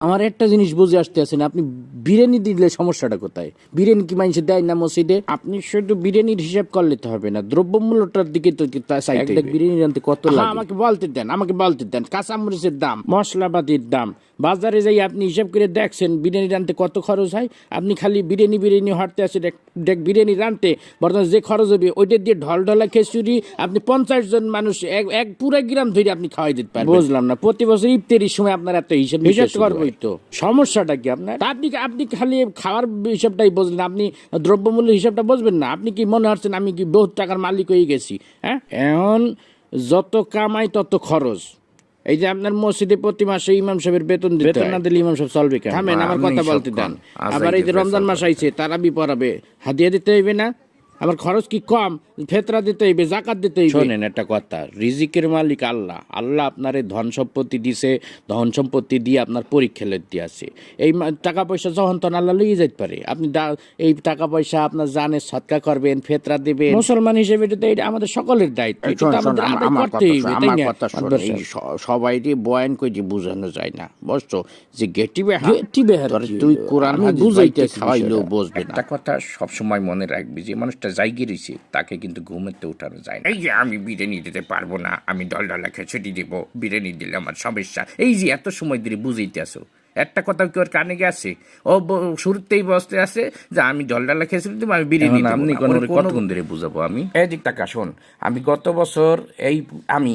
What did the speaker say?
আমার একটা জিনিস বুঝে আসতে আছেন আপনি বিরিয়ানি দিলে সমস্যাটা কোথায়? বিরিয়ানি কি মানুষে দেয় না মসজিদে? আপনি শুধু বিরিয়ানির হিসাব করলে তো হবে না দ্রব্যমূল্যটার দিকে তো বিরিয়ানি আনতে কত লাগে? আমাকে বলতে দেন আমাকে বলতে দেন কাঁচামরিচের দাম মশলাপাতির দাম বাজারে যাই আপনি হিসাব করে দেখছেন বিরিয়ানি রানতে কত খরচ হয় আপনি খালি বিরিয়ানি বিরিয়ানি হাঁটতে আসেন দেখ বিরিয়ানি রানতে বর্তমানে যে খরচ হবে ওইটা দিয়ে ঢল ঢলা খিচুড়ি আপনি পঞ্চাশ জন মানুষ এক এক পুরো গ্রাম ধরে আপনি খাওয়াই দিতে পারেন বুঝলাম না প্রতি বছর ইফতারির সময় আপনার এত হিসাব হিসাব করবোই। তো সমস্যাটা কি আপনার? আপনি আপনি খালি খাওয়ার হিসাবটাই বুঝলেন আপনি দ্রব্যমূল্য হিসাবটা বুঝবেন না? আপনি কি মনে হচ্ছেন আমি কি বহুত টাকার মালিক হয়ে গেছি? হ্যাঁ? এখন যত কামাই তত খরচ। এই যে আপনার মসজিদে প্রতি মাসে ইমাম সাহেবের বেতন বেতন না দিলে ইমাম সাহেব চলবে কেন থামেন আমার কথা বলতে দেন। আবার এই যে রমজান মাস আইছে তারাবি পড়াবে। হাদিয়া দিতে হইবে না? আমার খরচ কি কম? ফেতরা দিতে হইবে জাকাত দিতে হইবে। শোনেন একটা কথা রিজিকের মালিক আল্লাহ। আল্লাহ আপনার এই ধন সম্পত্তি দিছে ধন সম্পত্তি দিয়ে আপনার পরীক্ষা লেতে আছে। এই টাকা পয়সা যখন তখন আল্লাহ লইয়ে যাইতে পারে। আপনি এই টাকা পয়সা আপনার জানে সৎকা করবেন ফেতরা দিবেন। মুসলমান হিসেবে এটা এটা আমাদের সকলের দায়িত্ব। সবাইকে বয়ান করে যে বোঝানো যায় না। বুঝছ? যে গেটি বেহা বেহার তুই কোরআন বুঝাইতেছি খাওয়াইলেও। বুঝবে না। একটা কথা সবসময় মনে রাখবি যে মানুষটা জায়গা রয়েছে তাকে কিন্তু ঘুমেতে উঠানো যায় না। এই যে আমি বিরিয়ানি দিতে পারব না আমি দল ডলা খিচুড়ি দিব বিরিয়ানি দিলে আমার সমস্যা। এই যে এত সময় ধরে বুঝাইতে আসো একটা কথা কি ওর কানে গেছে ও শুরুতেই বসতে আছে যে আমি জল ডালা খিচুড়ি তুমি আমি বিরিয়ানি আপনি কতক্ষণ ধরে বুঝাবো আমি? এই দিক টাকা শোন আমি গত বছর এই আমি